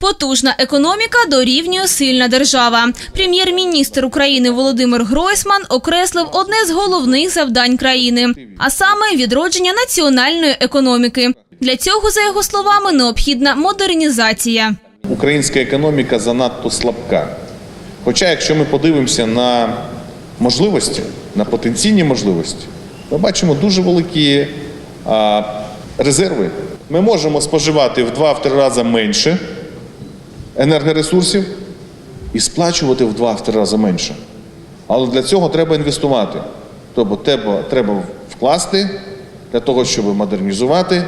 Потужна економіка дорівнює сильна держава. Прем'єр-міністр України Володимир Гройсман окреслив одне з головних завдань країни, а саме відродження національної економіки. Для цього, за його словами, необхідна модернізація. Українська економіка занадто слабка. Хоча, якщо ми подивимося на можливості, на потенційні можливості, ми бачимо дуже великі резерви. Ми можемо споживати в 2-3 рази менше енергоресурсів і сплачувати в 2-3 рази менше. Але для цього треба інвестувати. Тобто треба, вкласти для того, щоб модернізувати.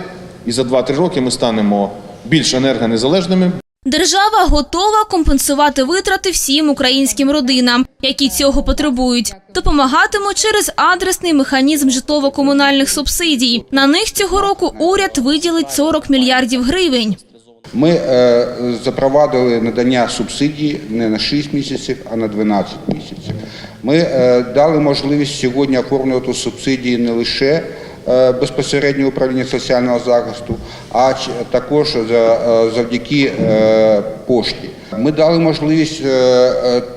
І за 2-3 роки ми станемо більш енергонезалежними, Держава готова компенсувати витрати всім українським родинам, які цього потребують. Допомагатимуть через адресний механізм житлово-комунальних субсидій. На них цього року уряд виділить 40 мільярдів гривень. Ми е, запровадили надання субсидій не на 6 місяців, а на 12 місяців. Ми е, дали можливість сьогодні оформлювати субсидії не лише е, безпосередньо управління соціального захисту, а також за, завдяки пошті. Ми дали можливість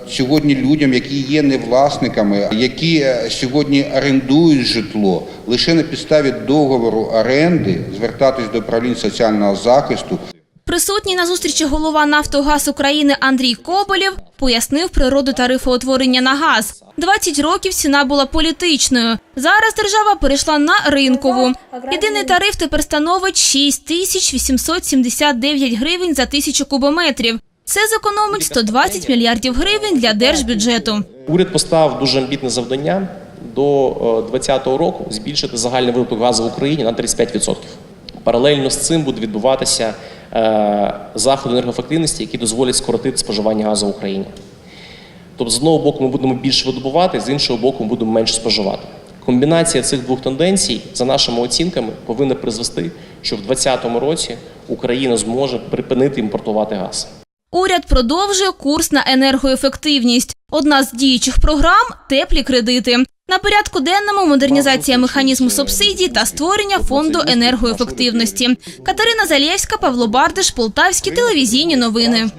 сьогодні людям, які є не власниками, які сьогодні орендують житло, лише на підставі договору оренди звертатись до управління соціального захисту Присутній на зустрічі голова Нафтогаз України Андрій Коболєв пояснив природу тарифоутворення на газ. 20 років ціна була політичною. Зараз держава перейшла на ринкову. Єдиний тариф тепер становить 6 тисяч 879 гривень за тисячу кубометрів. Це зекономить 120 мільярдів гривень для держбюджету. Уряд поставив дуже амбітне завдання до 2020 року збільшити загальний випуск газу в Україні на 35%. Паралельно з цим буде відбуватися е, заходи енергоефективності, які дозволять скоротити споживання газу в Україні. Тобто, з одного боку, ми будемо більше видобувати, з іншого боку, ми будемо менше споживати. Комбінація цих двох тенденцій, за нашими оцінками, повинна призвести, що в 2020 році Україна зможе припинити імпортувати газ. Уряд продовжує курс на енергоефективність. Одна з діючих програм теплі кредити. На порядку денному модернізація механізму субсидій та створення фонду енергоефективності. Катерина Залєвська, Павло Бардиш, Полтавські телевізійні новини.